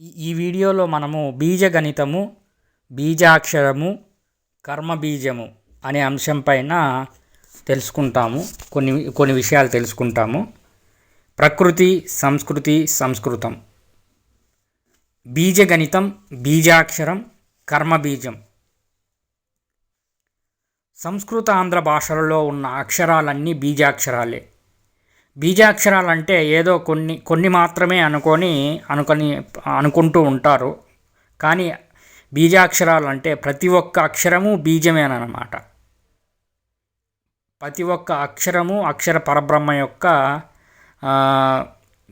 ఈ- ఈ వీడియోలో మనము బీజగణితము బీజాక్షరము కర్మబీజము అనే అంశం పైన తెలుసుకుంటాము. కొన్ని కొన్ని విషయాలు తెలుసుకుంటాము. ప్రకృతి సంస్కృతి సంస్కృతం. బీజగణితం బీజాక్షరం కర్మబీజం. సంస్కృత ఆంధ్ర భాషలలో ఉన్న అక్షరాలన్నీ బీజాక్షరాలే. బీజాక్షరాలంటే ఏదో కొన్ని కొన్ని మాత్రమే అనుకొని అనుకొని అనుకుంటూ ఉంటారు. కానీ బీజాక్షరాలు అంటే ప్రతి ఒక్క అక్షరము బీజమేనమాట ప్రతి ఒక్క అక్షరము అక్షర పరబ్రహ్మ యొక్క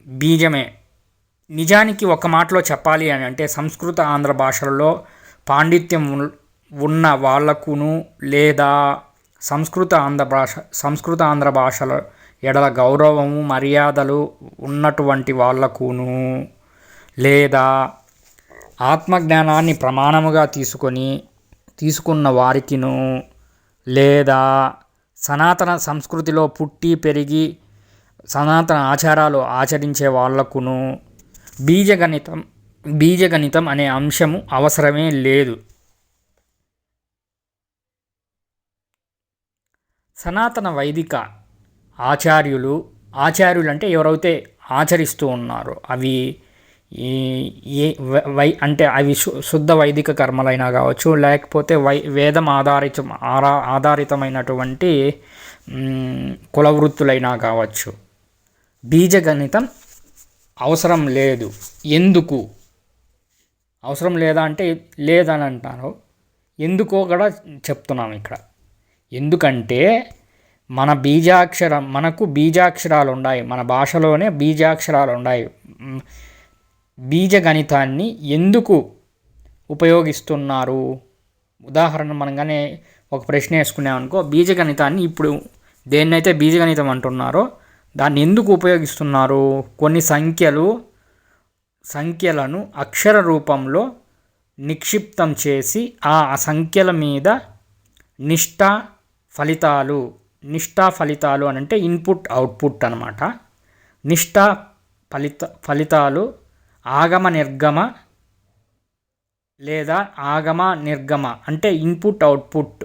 బీజమే. నిజానికి ఒక మాటలో చెప్పాలి అని అంటే సంస్కృత ఆంధ్ర భాషలలో పాండిత్యం ఉన్- ఉన్న వాళ్ళకును లేదా సంస్కృత ఆంధ్ర భాష సంస్కృత ఆంధ్ర భాషలో ఎడల గౌరవము మర్యాదలు ఉన్నటువంటి వాళ్ళకును లేదా ఆత్మజ్ఞానాన్ని ప్రమాణముగా తీసుకొని తీసుకున్న వారికిను లేదా సనాతన సంస్కృతిలో పుట్టి పెరిగి సనాతన ఆచారాలు ఆచరించే వాళ్ళకును బీజగణితం బీజగణితం అనే అంశము అవసరమే లేదు. సనాతన వైదిక ఆచార్యులు ఆచార్యులు అంటే ఎవరైతే ఆచరిస్తూ ఉన్నారో అవి ఈ ఏ వై అంటే అవి శు- శుద్ధ వైదిక కర్మలైనా కావచ్చు లేకపోతే వై వేదం ఆధారిత ఆరా ఆధారితమైనటువంటి కులవృత్తులైనా కావచ్చు. బీజగణితం అవసరం లేదు. ఎందుకు? అవసరం లేదా అంటే లేదని అంటారు ఎందుకో కూడా చెప్తున్నాం ఇక్కడ. ఎందుకంటే మన బీజాక్షరం మనకు బీజాక్షరాలు ఉన్నాయి మన భాషలోనే బీజాక్షరాలు ఉన్నాయి బీజ బీజగణితాన్ని ఎందుకు ఉపయోగిస్తున్నారు? ఉదాహరణ మనగానే ఒక ప్రశ్న వేసుకున్నామనుకో బీజగణితాన్ని ఇప్పుడు దేన్నైతే బీజగణితం అంటున్నారో దాన్ని ఎందుకు ఉపయోగిస్తున్నారు? కొన్ని సంఖ్యలు సంఖ్యలను అక్షర రూపంలో నిక్షిప్తం చేసి ఆ సంఖ్యల మీద నిష్ఠ ఫలితాలు నిష్ఠా ఫలితాలు అని అంటే ఇన్పుట్ అవుట్పుట్ అనమాట నిష్ఠా ఫలిత ఫలితాలు ఆగమ నిర్గమ లేదా ఆగమ నిర్గమ అంటే ఇన్పుట్ అవుట్పుట్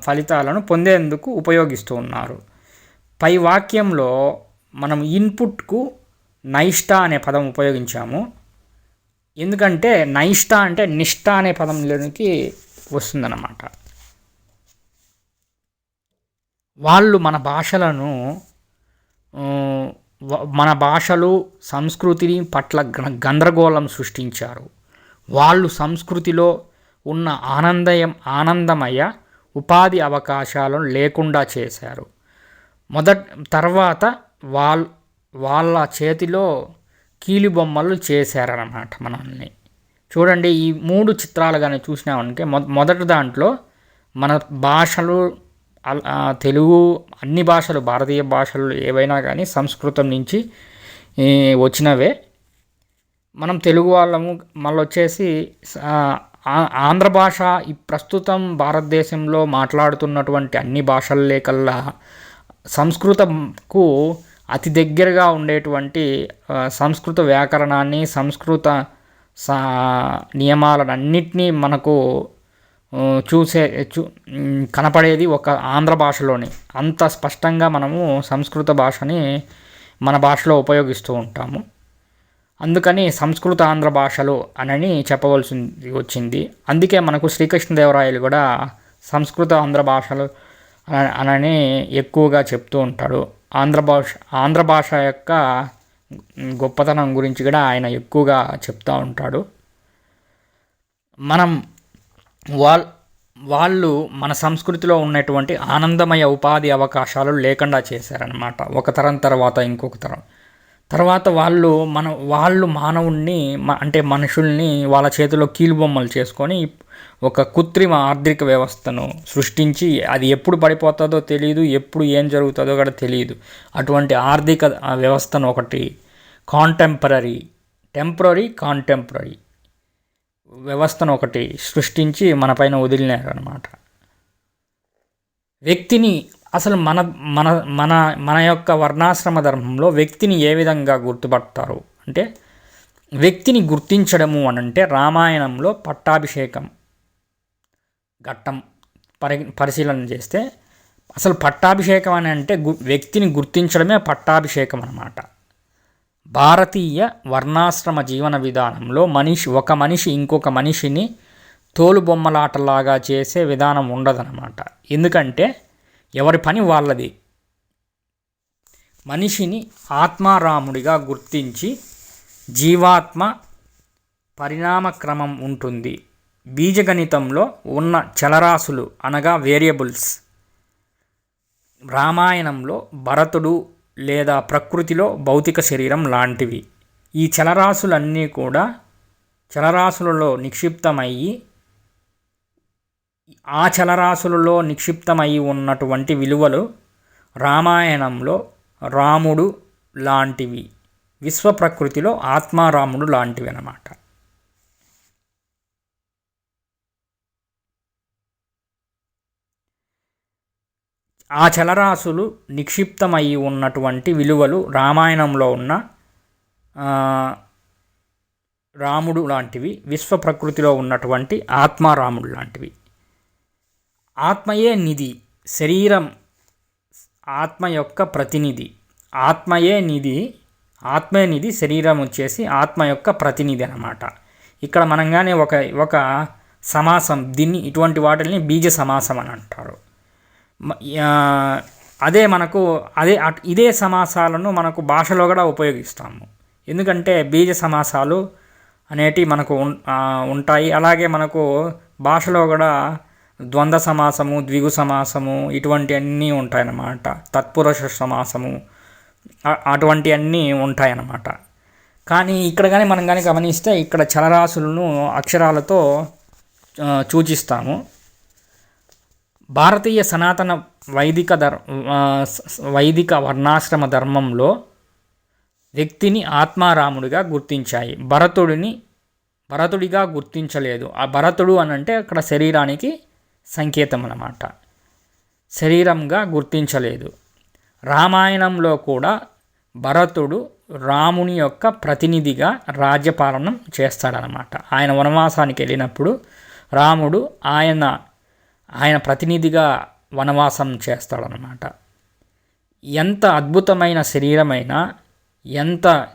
ఫలితాలను పొందేందుకు ఉపయోగిస్తూ ఉన్నారు. పై వాక్యంలో మనం ఇన్పుట్కు నైష్ట అనే పదం ఉపయోగించాము. ఎందుకంటే నైష్ట అంటే నిష్ట అనే పదంలోనికి వస్తుందన్నమాట. వాళ్ళు మన భాషలను మన భాషలు సంస్కృతిని పట్ల గందరగోళం సృష్టించారు. వాళ్ళు సంస్కృతిలో ఉన్న ఆనందయం ఆనందమయ ఉపాధి అవకాశాలను లేకుండా చేశారు. మొదట తర్వాత వాళ్ళ వాళ్ళ చేతిలో కీలుబొమ్మలు చేశారన్నమాట మనల్ని. చూడండి ఈ మూడు చిత్రాలు కానీ చూసినామంటే మొ మొదటి దాంట్లో మన భాషలు తెలుగు అన్ని భాషలు భారతీయ భాషలు ఏవైనా కానీ సంస్కృతం నుంచి వచ్చినవే. మనం తెలుగు వాళ్ళము మళ్ళీ వచ్చేసి ఆంధ్ర భాష ఈ ప్రస్తుతం భారతదేశంలో మాట్లాడుతున్నటువంటి అన్ని భాషల్లే కల్లా సంస్కృతంకు అతి దగ్గరగా ఉండేటువంటి సంస్కృత వ్యాకరణాన్ని సంస్కృత సా అన్నిటినీ మనకు చూసే చూ కనపడేది ఒక ఆంధ్ర భాషలోనే. అంత స్పష్టంగా మనము సంస్కృత భాషని మన భాషలో ఉపయోగిస్తూ ఉంటాము. అందుకని సంస్కృత ఆంధ్ర భాషలు అనని చెప్పవలసి వచ్చింది. అందుకే మనకు శ్రీకృష్ణదేవరాయలు కూడా సంస్కృత ఆంధ్ర భాషలు అనని ఎక్కువగా చెప్తూ ఉంటాడు. ఆంధ్ర భాష ఆంధ్ర భాష యొక్క గొప్పతనం గురించి కూడా ఆయన ఎక్కువగా చెప్తూ ఉంటాడు. మనం వాల్ వాళ్ళు మన సంస్కృతిలో ఉన్నటువంటి ఆనందమయ ఉపాధి అవకాశాలు లేకుండా చేశారనమాట ఒక తరం తర్వాత ఇంకొక తరం. తర్వాత వాళ్ళు మన వాళ్ళు మానవుణ్ణి మ- అంటే మనుషుల్ని వాళ్ళ చేతిలో కీలుబొమ్మలు చేసుకొని ఒక కృత్రిమ ఆర్థిక వ్యవస్థను సృష్టించి అది ఎప్పుడు పడిపోతుందో తెలియదు ఎప్పుడు ఏం జరుగుతుందో కూడా తెలియదు అటువంటి ఆర్థిక వ్యవస్థను ఒకటి కాంటెంపరీ టెంపరీ కాంటెంపరీ వ్యవస్థను ఒకటి సృష్టించి మనపైన వదిలినారు అనమాట వ్యక్తిని అసలు మన మన మన మన యొక్క వర్ణాశ్రమ ధర్మంలో వ్యక్తిని ఏ విధంగా గుర్తుపడతారు? అంటే వ్యక్తిని గుర్తించడము అని అంటే రామాయణంలో పట్టాభిషేకం ఘట్టం పరి పరిశీలన చేస్తే అసలు పట్టాభిషేకం అని అంటే గు వ్యక్తిని గుర్తించడమే పట్టాభిషేకం అన్నమాట. భారతీయ వర్ణాశ్రమ జీవన విధానంలో మనిషి ఒక మనిషి ఇంకొక మనిషిని తోలుబొమ్మలాటలాగా చేసే విధానం ఉండదన్నమాట. ఎందుకంటే ఎవరి పని వాళ్ళది. మనిషిని ఆత్మారాముడిగా గుర్తించి జీవాత్మ పరిణామ క్రమం ఉంటుంది. బీజగణితంలో ఉన్న చలరాశులు అనగా వేరియబుల్స్ రామాయణంలో భరతుడు లేదా ప్రకృతిలో భౌతిక శరీరం లాంటివి. ఈ చలరాశులన్నీ కూడా చలరాశులలో నిక్షిప్తమయ్యి ఆ చలరాశులలో నిక్షిప్తమై ఉన్నటువంటి విలువలు రామాయణంలో రాముడు లాంటివి. విశ్వ ప్రకృతిలో ఆత్మారాముడు లాంటివి అన్నమాట. ఆ చలరాశులు నిక్షిప్తమై ఉన్నటువంటి విలువలు రామాయణంలో ఉన్న రాముడు లాంటివి విశ్వ ప్రకృతిలో ఉన్నటువంటి ఆత్మారాముడు లాంటివి. ఆత్మయే నిధి శరీరం ఆత్మ యొక్క ప్రతినిధి. ఆత్మయే నిధి ఆత్మే నిధి శరీరం వచ్చేసి ఆత్మ యొక్క ప్రతినిధి అనమాట ఇక్కడ మనంగానే ఒక ఒక సమాసం దీన్ని ఇటువంటి వాటిని బీజ సమాసం అని అంటారు. అదే మనకు అదే ఇదే సమాసాలను మనకు భాషలో కూడా ఉపయోగిస్తాము. ఎందుకంటే బీజ సమాసాలు అనేటివి మనకు ఉంటాయి. అలాగే మనకు భాషలో కూడా ద్వంద్వ సమాసము ద్విగు సమాసము ఇటువంటి అన్నీ ఉంటాయన్నమాట. తత్పురుష సమాసము అటువంటి అన్నీ ఉంటాయన్నమాట. కానీ ఇక్కడ కానీ మనం కానీ గమనిస్తే ఇక్కడ చలరాశులను అక్షరాలతో సూచిస్తాము. భారతీయ సనాతన వైదిక ధర్ వైదిక వర్ణాశ్రమ ధర్మంలో వ్యక్తిని ఆత్మారాముడిగా గుర్తించాయి. భరతుడిని భరతుడిగా గుర్తించలేదు. ఆ భరతుడు అని అంటే అక్కడ శరీరానికి సంకేతం అన్నమాట శరీరంగా గుర్తించలేదు. రామాయణంలో కూడా భరతుడు రాముని యొక్క ప్రతినిధిగా రాజ్యపాలనం చేస్తాడనమాట ఆయన వనవాసానికి వెళ్ళినప్పుడు రాముడు ఆయన ఆయన ప్రతినిధిగా వనవాసం చేస్తాడనమాట ఎంత అద్భుతమైన శరీరమైనా ఎంత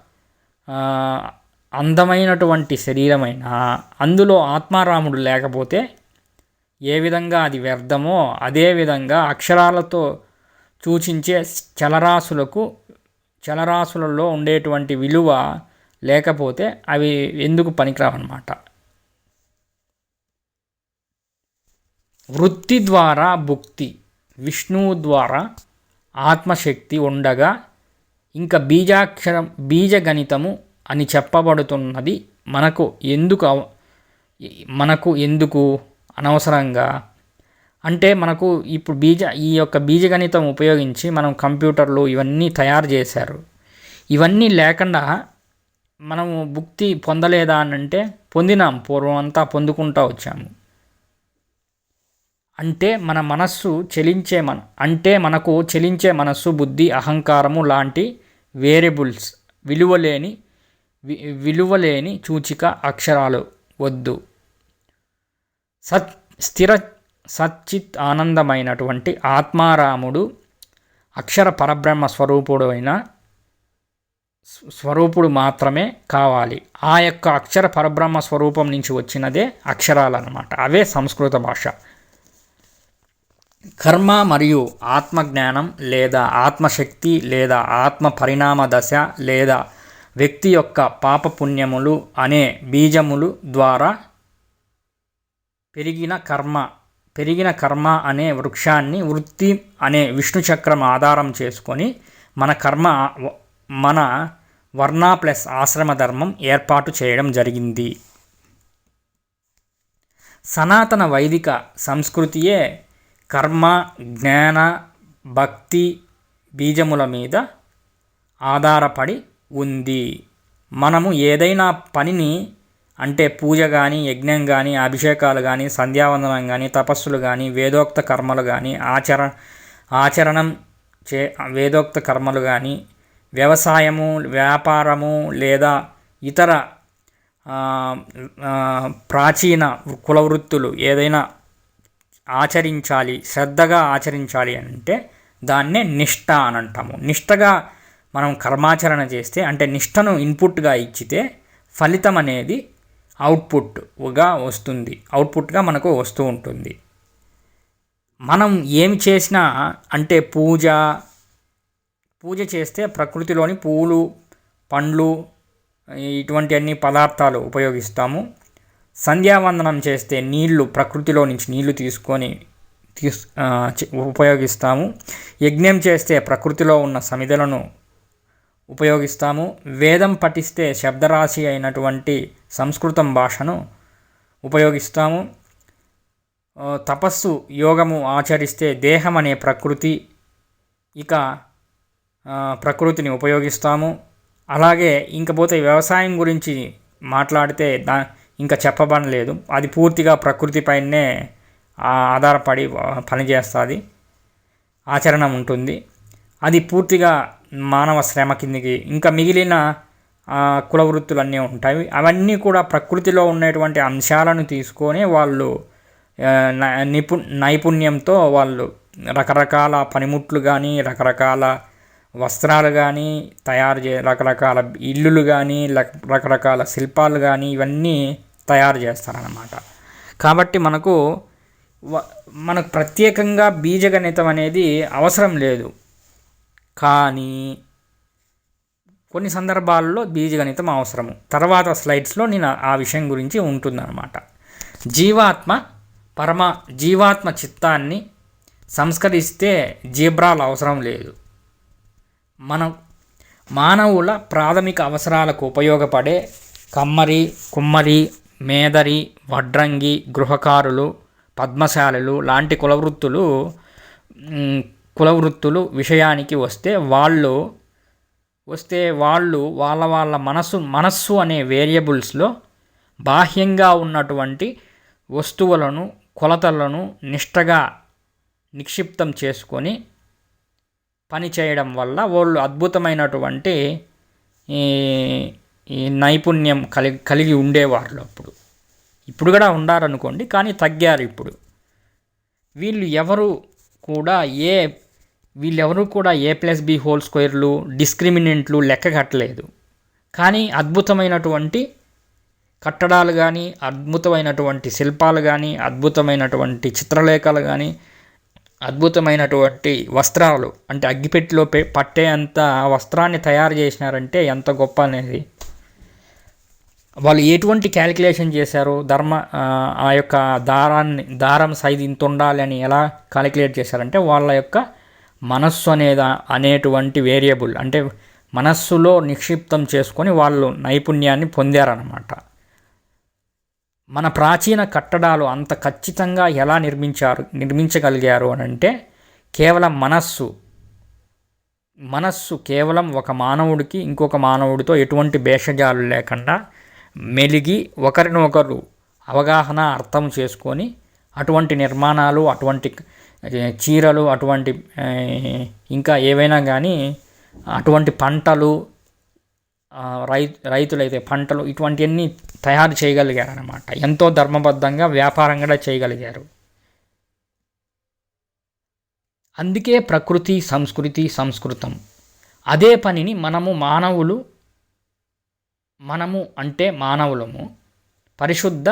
అందమైనటువంటి శరీరమైనా అందులో ఆత్మారాముడు లేకపోతే ఏ విధంగా అది వ్యర్థమో అదే విధంగా అక్షరాలతో సూచించే చలరాశులకు చలరాశులలో ఉండేటువంటి విలువ లేకపోతే అవి ఎందుకు పనికిరావన్నమాట. వృత్తి ద్వారా భుక్తి విష్ణువు ద్వారా ఆత్మశక్తి ఉండగా ఇంకా బీజాక్షరం బీజగణితము అని చెప్పబడుతున్నది మనకు ఎందుకు అవ- మనకు ఎందుకు అనవసరంగా? అంటే మనకు ఇప్పుడు బీజ ఈ యొక్క బీజగణితం ఉపయోగించి మనం కంప్యూటర్లు ఇవన్నీ తయారు చేశారు. ఇవన్నీ లేకుండా మనము భుక్తి పొందలేదా అని అంటే పొందినాం పూర్వం అంతా పొందుకుంటూ వచ్చాము. అంటే మన మనస్సు చెలించే మన అంటే మనకు చెలించే మనస్సు బుద్ధి అహంకారము లాంటి వేరియబుల్స్ విలువలేని వి- విలువలేని సూచిక అక్షరాలు వద్దు. సత్ స్థిర సచ్చిత్ ఆనందమైనటువంటి ఆత్మారాముడు అక్షర పరబ్రహ్మ స్వరూపుడు అయిన స్వరూపుడు మాత్రమే కావాలి. ఆ యొక్క అక్షర పరబ్రహ్మ స్వరూపం నుంచి వచ్చినదే అక్షరాలు అన్నమాట అవే సంస్కృత భాష. కర్మ మరియు ఆత్మజ్ఞానం లేదా ఆత్మశక్తి లేదా ఆత్మ పరిణామ దశ లేదా వ్యక్తి యొక్క పాపపుణ్యములు అనే బీజములు ద్వారా పెరిగిన కర్మ పెరిగిన కర్మ అనే వృక్షాన్ని వృత్తి అనే విష్ణు చక్రం ఆధారం చేసుకొని మన కర్మ మన వర్ణ ప్లస్ ఆశ్రమ ధర్మం ఏర్పాటు చేయడం జరిగింది. సనాతన వైదిక సంస్కృతియే కర్మ జ్ఞాన భక్తి బీజముల మీద ఆధారపడి ఉంది. మనము ఏదైనా పనిని అంటే పూజ కానీ యజ్ఞం కానీ అభిషేకాలు కానీ సంధ్యావందనం కానీ తపస్సులు కానీ వేదోక్త కర్మలు కానీ ఆచర ఆచరణం చే వేదోక్త కర్మలు కానీ వ్యవసాయము వ్యాపారము లేదా ఇతర ప్రాచీన కుల వృత్తులు ఏదైనా ఆచరించాలి శ్రద్ధగా ఆచరించాలి అంటే దాన్నే నిష్ఠ అని అంటాము నిష్టగా మనం కర్మాచరణ చేస్తే అంటే నిష్టను ఇన్పుట్గా ఇచ్చితే ఫలితం అనేది అవుట్పుట్గా వస్తుంది. అవుట్పుట్గా మనకు వస్తూ ఉంటుంది. మనం ఏమి చేసినా అంటే పూజ పూజ చేస్తే ప్రకృతిలోని పూలు పండ్లు ఇటువంటి అన్ని పదార్థాలు ఉపయోగిస్తాము. సంధ్యావందనం చేస్తే నీళ్ళు ప్రకృతిలో నుంచి నీళ్ళు తీసుకొని తీస్ ఉపయోగిస్తాము. యజ్ఞం చేస్తే ప్రకృతిలో ఉన్న సమిధలను ఉపయోగిస్తాము. వేదం పఠిస్తే శబ్దరాశి అయినటువంటి సంస్కృతం భాషను ఉపయోగిస్తాము. తపస్సు యోగము ఆచరిస్తే దేహం అనే ప్రకృతి ఇక ప్రకృతిని ఉపయోగిస్తాము. అలాగే ఇంకపోతే వ్యవసాయం గురించి మాట్లాడితే దా ఇంకా చెప్పబడలేదు. అది పూర్తిగా ప్రకృతిపైనే ఆధారపడి పనిచేస్తుంది. ఆచరణ ఉంటుంది. అది పూర్తిగా మానవ శ్రమ కిందికి ఇంకా మిగిలిన కుల వృత్తులన్నీ ఉంటాయి. అవన్నీ కూడా ప్రకృతిలో ఉన్నటువంటి అంశాలను తీసుకొని వాళ్ళు నిపు నైపుణ్యంతో వాళ్ళు రకరకాల పనిముట్లు కానీ రకరకాల వస్త్రాలు కానీ తయారు చే రకరకాల ఇల్లులు కానీ రకరకాల శిల్పాలు కానీ ఇవన్నీ తయారు చేస్తారన్నమాట. కాబట్టి మనకు మనకు ప్రత్యేకంగా బీజగణితం అనేది అవసరం లేదు. కానీ కొన్ని సందర్భాల్లో బీజగణితం అవసరము. తర్వాత స్లైడ్స్లో నేను ఆ విషయం గురించి ఉంటుందన్నమాట. జీవాత్మ పరమ జీవాత్మ చిత్తాన్ని సంస్కరిస్తే జీబ్రాలు అవసరం లేదు. మనం మానవుల ప్రాథమిక అవసరాలకు ఉపయోగపడే కమ్మరి కుమ్మరి మేదరి వడ్రంగి గృహకారులు పద్మశాలలు లాంటి కులవృత్తులు కులవృత్తులు విషయానికి వస్తే వాళ్ళు వస్తే వాళ్ళు వాళ్ళ వాళ్ళ మనసు మనస్సు అనే వేరియబుల్స్లో బాహ్యంగా ఉన్నటువంటి వస్తువులను కొలతలను నిష్టగా నిక్షిప్తం చేసుకొని పని చేయడం వల్ల వాళ్ళు అద్భుతమైనటువంటి ఈ నైపుణ్యం కలిగి కలిగి ఉండేవాళ్ళు అప్పుడు. ఇప్పుడు కూడా ఉండారనుకోండి కానీ తగ్గారు ఇప్పుడు. వీళ్ళు ఎవరు కూడా ఏ వీళ్ళెవరూ కూడా ఏ ప్లస్ బి హోల్ స్క్వేర్లు డిస్క్రిమినెంట్లు లెక్క కట్టలేదు. కానీ అద్భుతమైనటువంటి కట్టడాలు కానీ అద్భుతమైనటువంటి శిల్పాలు కానీ అద్భుతమైనటువంటి చిత్రలేఖలు కానీ అద్భుతమైనటువంటి వస్త్రాలు అంటే అగ్గిపెట్టిలో పట్టే అంత వస్త్రాన్ని తయారు చేసినారంటే ఎంత గొప్ప అనేది వాళ్ళు ఎటువంటి క్యాలిక్యులేషన్ చేశారు? ధర్మ ఆ యొక్క దారాన్ని దారం సైజు ఇంత ఉండాలి అని ఎలా క్యాలిక్యులేట్ చేశారంటే వాళ్ళ యొక్క మనస్సు అనేది అనేటువంటి వేరియబుల్ అంటే మనస్సులో నిక్షిప్తం చేసుకొని వాళ్ళు నైపుణ్యాన్ని పొందారన్నమాట. మన ప్రాచీన కట్టడాలు అంత ఖచ్చితంగా ఎలా నిర్మించారు నిర్మించగలిగారు అని అంటే కేవలం మనస్సు మనస్సు కేవలం ఒక మానవుడికి ఇంకొక మానవుడితో ఎటువంటి భేషజాలు లేకుండా మెలిగి ఒకరినొకరు అవగాహన అర్థం చేసుకొని అటువంటి నిర్మాణాలు అటువంటి చీరలు అటువంటి ఇంకా ఏవైనా కానీ అటువంటి పంటలు రై రైతులైతే పంటలు ఇటువంటివన్నీ తయారు చేయగలిగారనమాట ఎంతో ధర్మబద్ధంగా వ్యాపారం కూడా చేయగలిగారు. అందుకే ప్రకృతి సంస్కృతి సంస్కృతం. అదే పనిని మనము మానవులు మనము అంటే మానవులము పరిశుద్ధ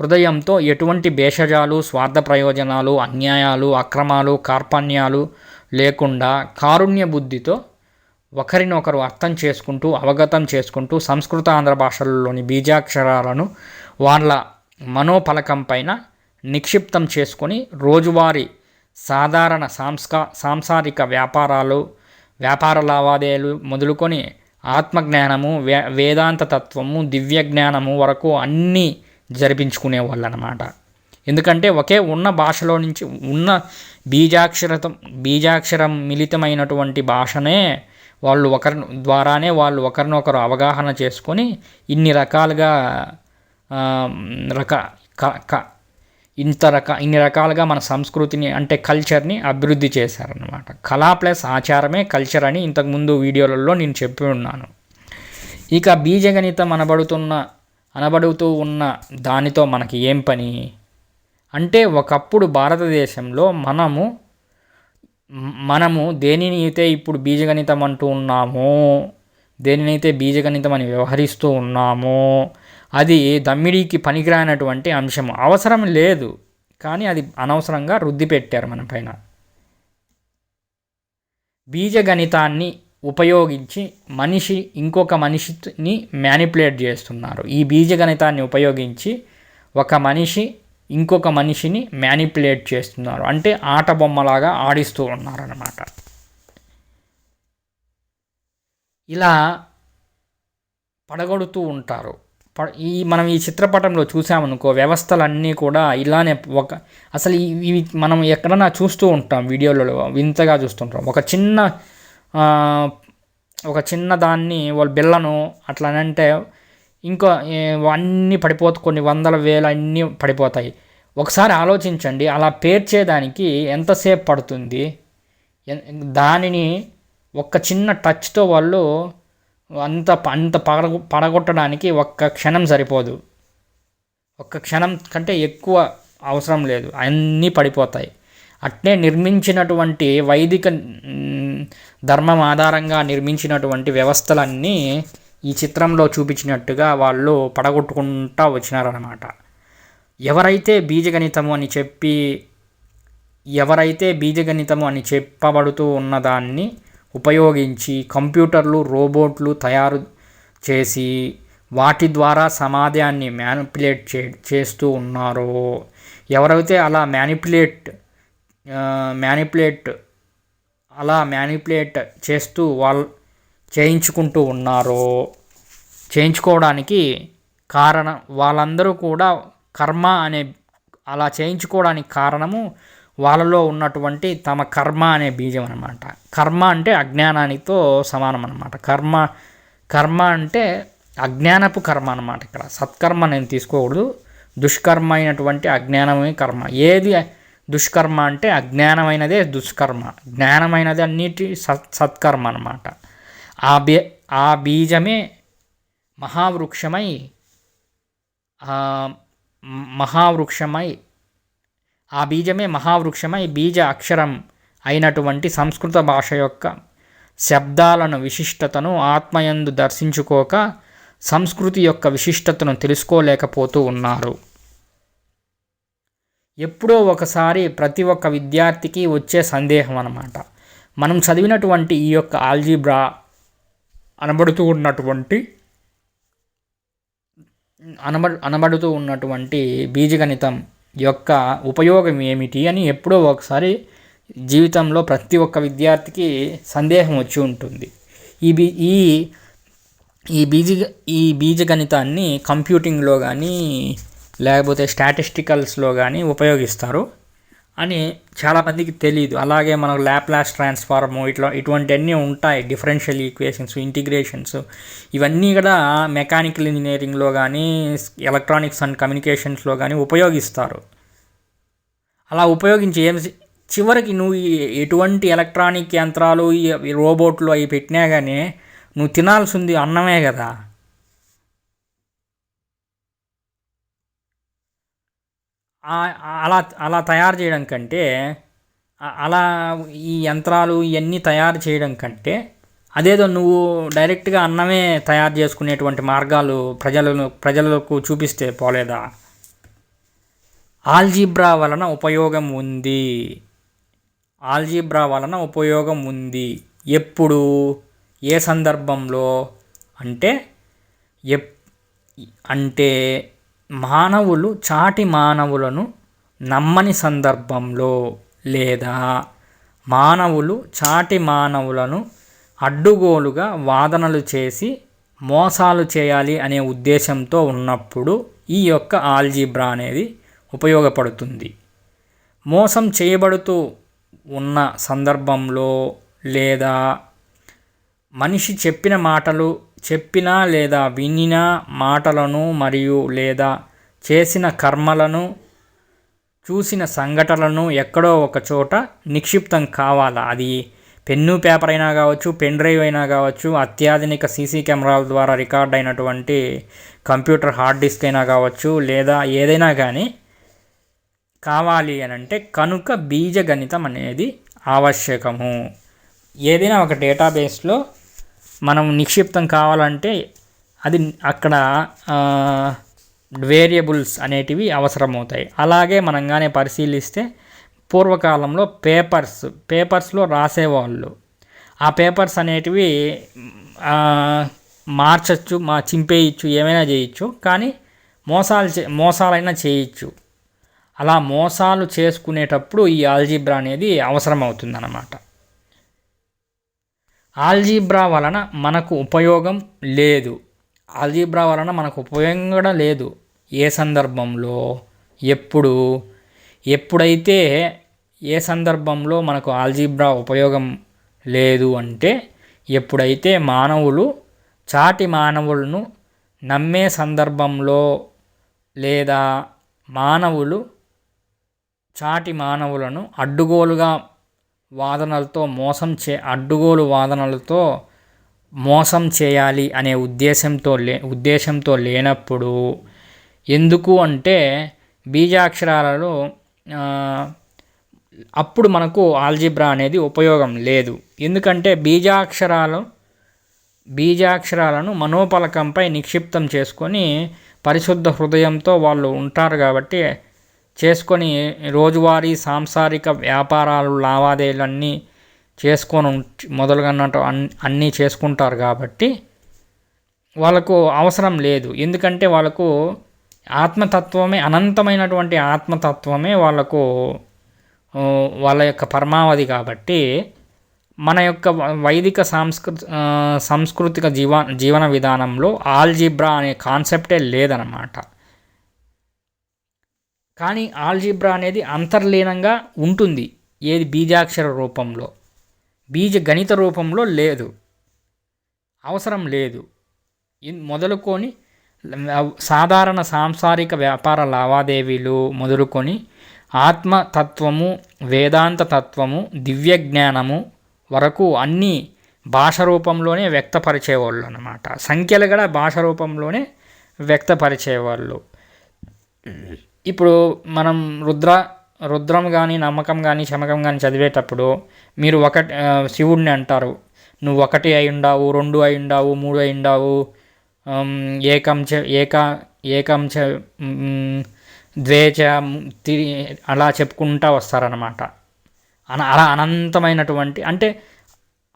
హృదయంతో ఎటువంటి భేషజాలు స్వార్థ ప్రయోజనాలు అన్యాయాలు అక్రమాలు కార్పణ్యాలు లేకుండా కారుణ్య బుద్ధితో ఒకరినొకరు అర్థం చేసుకుంటూ అవగతం చేసుకుంటూ సంస్కృత ఆంధ్ర భాషలలోని బీజాక్షరాలను వాళ్ళ మనోపలకం పైన నిక్షిప్తం చేసుకొని రోజువారీ సాధారణ సాంస్కా సాంసారిక వ్యాపారాలు వ్యాపార లావాదేవీలు మొదలుకొని ఆత్మజ్ఞానము వే వేదాంత తత్వము దివ్య జ్ఞానము వరకు అన్నీ జరిపించుకునేవాళ్ళు అనమాట ఎందుకంటే ఒకే ఉన్న భాషలో నుంచి ఉన్న బీజాక్షరతం బీజాక్షరం మిళితమైనటువంటి భాషనే వాళ్ళు ఒకరి ద్వారానే వాళ్ళు ఒకరినొకరు అవగాహన చేసుకొని ఇన్ని రకాలుగా రక క ఇంత రక ఇన్ని రకాలుగా మన సంస్కృతిని అంటే కల్చర్ని అభివృద్ధి చేశారనమాట కళా ప్లస్ ఆచారమే కల్చర్ అని ఇంతకుముందు వీడియోలలో నేను చెప్పి ఉన్నాను. ఇక బీజగణితం అనబడుతున్న అనబడుతూ ఉన్న దానితో మనకి ఏం పని? అంటే ఒకప్పుడు భారతదేశంలో మనము మనము దేనిని అయితే ఇప్పుడు బీజగణితం అంటూ ఉన్నామో దేనినైతే బీజగణితం అని వ్యవహరిస్తూ ఉన్నామో అది దమ్మిడికి పనికిరానటువంటి అంశం అవసరం లేదు కానీ అది అనవసరంగా రుద్ది పెట్టారు మన పైన. బీజగణితాన్ని ఉపయోగించి మనిషి ఇంకొక మనిషిని మ్యానిపులేట్ చేస్తున్నారు. ఈ బీజగణితాన్ని ఉపయోగించి ఒక మనిషి ఇంకొక మనిషిని మ్యానిపులేట్ చేస్తున్నారు. అంటే ఆట బొమ్మలాగా ఆడిస్తూ ఉన్నారన్నమాట. ఇలా పడగొడుతూ ఉంటారు. ఈ మనం ఈ చిత్రపటంలో చూసామనుకో వ్యవస్థలన్నీ కూడా ఇలానే ఒక అసలు ఇవి మనం ఎక్కడన్నా చూస్తూ ఉంటాం వీడియోలలో వింతగా చూస్తుంటాం. ఒక చిన్న ఒక చిన్న దాన్ని వాళ్ళ బిళ్ళను అట్లా అంటే అన్నీ పడిపోతు కొన్ని వందల వేల అన్నీ పడిపోతాయి. ఒకసారి ఆలోచించండి అలా పేర్చేదానికి ఎంతసేపు పడుతుంది? దానిని ఒక చిన్న టచ్తో వాళ్ళు అంత అంత పడ పడగొట్టడానికి ఒక్క క్షణం సరిపోదు. ఒక్క క్షణం కంటే ఎక్కువ అవసరం లేదు. అన్నీ పడిపోతాయి. అట్నే నిర్మించినటువంటి వైదిక ధర్మం ఆధారంగా నిర్మించినటువంటి వ్యవస్థలన్నీ ఈ చిత్రంలో చూపించినట్టుగా వాళ్ళు పడగొట్టుకుంటా వచ్చినారన్నమాట. ఎవరైతే బీజగణితము అని చెప్పి ఎవరైతే బీజగణితము అని చెప్పబడుతూ ఉన్నదాన్ని ఉపయోగించి కంప్యూటర్లు రోబోట్లు తయారు చేసి వాటి ద్వారా సమాజాన్ని మ్యానిపులేట్ చే చేస్తూ ఉన్నారో. ఎవరైతే అలా మ్యానిపులేట్ మ్యానిపులేట్ అలా మ్యానిపులేట్ చేస్తూ వాళ్ళు చేయించుకుంటూ ఉన్నారో. చేయించుకోవడానికి కారణం వాళ్ళందరూ కూడా కర్మ అనే అలా చేయించుకోవడానికి కారణము వాళ్ళలో ఉన్నటువంటి తమ కర్మ అనే బీజం అనమాట కర్మ అంటే అజ్ఞానానితో సమానం అనమాట కర్మ కర్మ అంటే అజ్ఞానపు కర్మ అనమాట ఇక్కడ. సత్కర్మ నేను తీసుకోకూడదు. దుష్కర్మ అయినటువంటి అజ్ఞానమే కర్మ. ఏది దుష్కర్మ అంటే అజ్ఞానమైనదే దుష్కర్మ. జ్ఞానమైనది అన్నిటి సత్ సత్కర్మ అనమాట ఆ బీ ఆ బీజమే మహావృక్షమై మహావృక్షమై ఆ బీజమే మహావృక్షమై బీజ అక్షరం అయినటువంటి సంస్కృత భాష యొక్క శబ్దాలను విశిష్టతను ఆత్మయందు దర్శించుకోక సంస్కృతి యొక్క విశిష్టతను తెలుసుకోలేకపోతూ ఉన్నారు. ఎప్పుడో ఒకసారి ప్రతి ఒక్క విద్యార్థికి వచ్చే సందేహం అన్నమాట. మనం చదివినటువంటి ఈ యొక్క ఆల్జీబ్రా అనబడుతూ ఉన్నటువంటి అనబ అనబడుతూ ఉన్నటువంటి బీజగణితం యొక్క ఉపయోగం ఏమిటి అని ఎప్పుడో ఒకసారి జీవితంలో ప్రతి ఒక్క విద్యార్థికి సందేహం వచ్చి ఉంటుంది. ఈ బీ ఈ ఈ బీజ ఈ బీజగణితాన్ని కంప్యూటింగ్లో కానీ లేకపోతే స్టాటిస్టికల్స్లో కానీ ఉపయోగిస్తారు. అని చాలామందికి తెలియదు అలాగే మనకు ల్యాప్లాస్ ట్రాన్స్ఫార్మ్ ఇట్లా ఇటువంటివన్నీ ఉంటాయి. డిఫరెన్షియల్ ఈక్వేషన్స్ ఇంటిగ్రేషన్స్ ఇవన్నీ కూడా మెకానికల్ ఇంజనీరింగ్లో కానీ ఎలక్ట్రానిక్స్ అండ్ కమ్యూనికేషన్స్లో కానీ ఉపయోగిస్తారు. అలా ఉపయోగించి ఏం చివరికి నువ్వు ఎటువంటి ఎలక్ట్రానిక్ యంత్రాలు రోబోట్లు అవి పెట్టినా కానీ నువ్వు తినాల్సింది అన్నమే కదా. అలా అలా తయారు చేయడం కంటే అలా ఈ యంత్రాలు ఇవన్నీ తయారు చేయడం కంటే అదేదో నువ్వు డైరెక్ట్గా అన్నమే తయారు చేసుకునేటువంటి మార్గాలు ప్రజలను ప్రజలకు చూపిస్తే పోలేదా? ఆల్జీబ్రా వలన ఉపయోగం ఉంది. ఆల్జీబ్రా వలన ఉపయోగం ఉంది. ఎప్పుడు? ఏ సందర్భంలో? అంటే ఎప్ అంటే మానవులు చాటి మానవులను నమ్మని సందర్భంలో లేదా మానవులు చాటి మానవులను అడ్డుగోలుగా వాదనలు చేసి మోసాలు చేయాలి అనే ఉద్దేశంతో ఉన్నప్పుడు ఈ యొక్క ఆల్జీబ్రా అనేది ఉపయోగపడుతుంది. మోసం చేయబడుతూ ఉన్న సందర్భంలో లేదా మనిషి చెప్పిన మాటలు చెప్పిన లేదా వినిన మాటలను మరియు లేదా చేసిన కర్మలను చూసిన సంఘటనలను ఎక్కడో ఒక చోట నిక్షిప్తం కావాలా? అది పెన్ను పేపర్ అయినా కావచ్చు పెన్ డ్రైవ్ అయినా కావచ్చు అత్యాధునిక సీసీ కెమెరాల ద్వారా రికార్డ్ అయినటువంటి కంప్యూటర్ హార్డ్ డిస్క్ అయినా కావచ్చు లేదా ఏదైనా కానీ కావాలి అని అంటే కనుక బీజగణితం అనేది ఆవశ్యకము. ఏదైనా ఒక డేటాబేస్లో మనం నిక్షిప్తం కావాలంటే అది అక్కడ వేరియబుల్స్ అనేటివి అవసరమవుతాయి. అలాగే మనంగానే పరిశీలిస్తే పూర్వకాలంలో పేపర్స్ పేపర్స్లో రాసేవాళ్ళు. ఆ పేపర్స్ అనేటివి మార్చచ్చు మా చింపేయచ్చు ఏమైనా చేయొచ్చు కానీ మోసాలు చే మోసాలైనా చేయొచ్చు. అలా మోసాలు చేసుకునేటప్పుడు ఈ ఆల్జీబ్రా అనేది అవసరం అవుతుందన్నమాట ఆల్జీబ్రా వలన మనకు ఉపయోగం లేదు. ఆల్జీబ్రా వలన మనకు ఉపయోగం కూడా లేదు. ఏ సందర్భంలో? ఎప్పుడు? ఎప్పుడైతే ఏ సందర్భంలో మనకు ఆల్జీబ్రా ఉపయోగం లేదు అంటే ఎప్పుడైతే మానవులు చాటి మానవులను నమ్మే సందర్భంలో లేదా మానవులు చాటి మానవులను అడ్డుగోలుగా వాదనలతో మోసం చే అడ్డుగోలు వాదనలతో మోసం చేయాలి అనే ఉద్దేశంతో లే ఉద్దేశంతో లేనప్పుడు ఎందుకు అంటే బీజాక్షరాలలో అప్పుడు మనకు ఆల్జిబ్రా అనేది ఉపయోగం లేదు. ఎందుకంటే బీజాక్షరాలు బీజాక్షరాలను మనోపలకంపై నిక్షిప్తం చేసుకొని పరిశుద్ధ హృదయంతో వాళ్ళు ఉంటారు కాబట్టి చేసుకొని రోజువారీ సాంసారిక వ్యాపారాలు లావాదేవీలన్నీ చేసుకొని మొదలుగన్నట్టు అన్నీ చేసుకుంటారు కాబట్టి వాళ్ళకు అవసరం లేదు. ఎందుకంటే వాళ్ళకు ఆత్మతత్వమే అనంతమైనటువంటి ఆత్మతత్వమే వాళ్ళకు వాళ్ళ యొక్క పరమావధి కాబట్టి మన యొక్క వైదిక సాంస్కృతి సాంస్కృతిక జీవ జీవన విధానంలో ఆల్జిబ్రా అనే కాన్సెప్టే లేదనమాట కానీ ఆల్జిబ్రా అనేది అంతర్లీనంగా ఉంటుంది. ఏది బీజాక్షర రూపంలో? బీజ గణిత రూపంలో లేదు. అవసరం లేదు. మొదలుకొని సాధారణ సాంసారిక వ్యాపార లావాదేవీలు మొదలుకొని ఆత్మతత్వము వేదాంత తత్వము దివ్య జ్ఞానము వరకు అన్నీ భాష రూపంలోనే వ్యక్తపరిచేవాళ్ళు అనమాట సంఖ్యలు కూడా భాష రూపంలోనే వ్యక్తపరిచేవాళ్ళు. ఇప్పుడు మనం రుద్ర రుద్రం కానీ నమ్మకం కానీ చమకం కానీ చదివేటప్పుడు మీరు ఒక శివుడిని అంటారు. నువ్వు ఒకటి అయి ఉండావు రెండు అయి ఉండావు మూడు అయి ఉండావు ఏకం చ ఏక ఏకం చ ద్వేచ అలా చెప్పుకుంటూ వస్తారనమాట అన అలా అనంతమైనటువంటి అంటే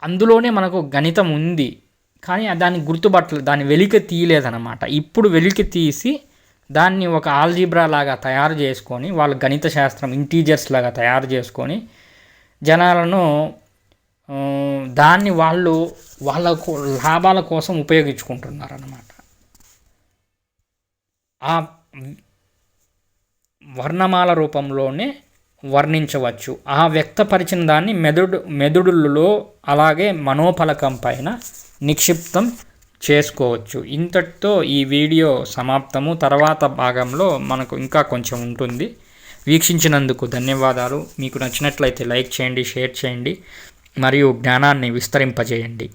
అందులోనే మనకు గణితం ఉంది. కానీ దాన్ని గుర్తుపట్టలేదు దాన్ని వెలికి తీయలేదన్నమాట. ఇప్పుడు వెలికి తీసి దాన్ని ఒక ఆల్జీబ్రా లాగా తయారు చేసుకొని వాళ్ళ గణిత శాస్త్రం ఇంటీజర్స్ లాగా తయారు చేసుకొని జనాలను దాన్ని వాళ్ళు వాళ్ళ లాభాల కోసం ఉపయోగించుకుంటున్నారు అన్నమాట ఆ వర్ణమాల రూపంలోనే వర్ణించవచ్చు. ఆ వ్యక్తపరిచిన దాన్ని మెదడు మెదడులలో అలాగే మనోఫలకం పైన నిక్షిప్తం చేసుకోవచ్చు. ఇంతటితో ఈ వీడియో సమాప్తము. తర్వాత భాగంలో మనకు ఇంకా కొంచెం ఉంటుంది. వీక్షించినందుకు ధన్యవాదాలు. మీకు నచ్చినట్లయితే లైక్ చేయండి షేర్ చేయండి మరియు జ్ఞానాన్ని విస్తరింపజేయండి.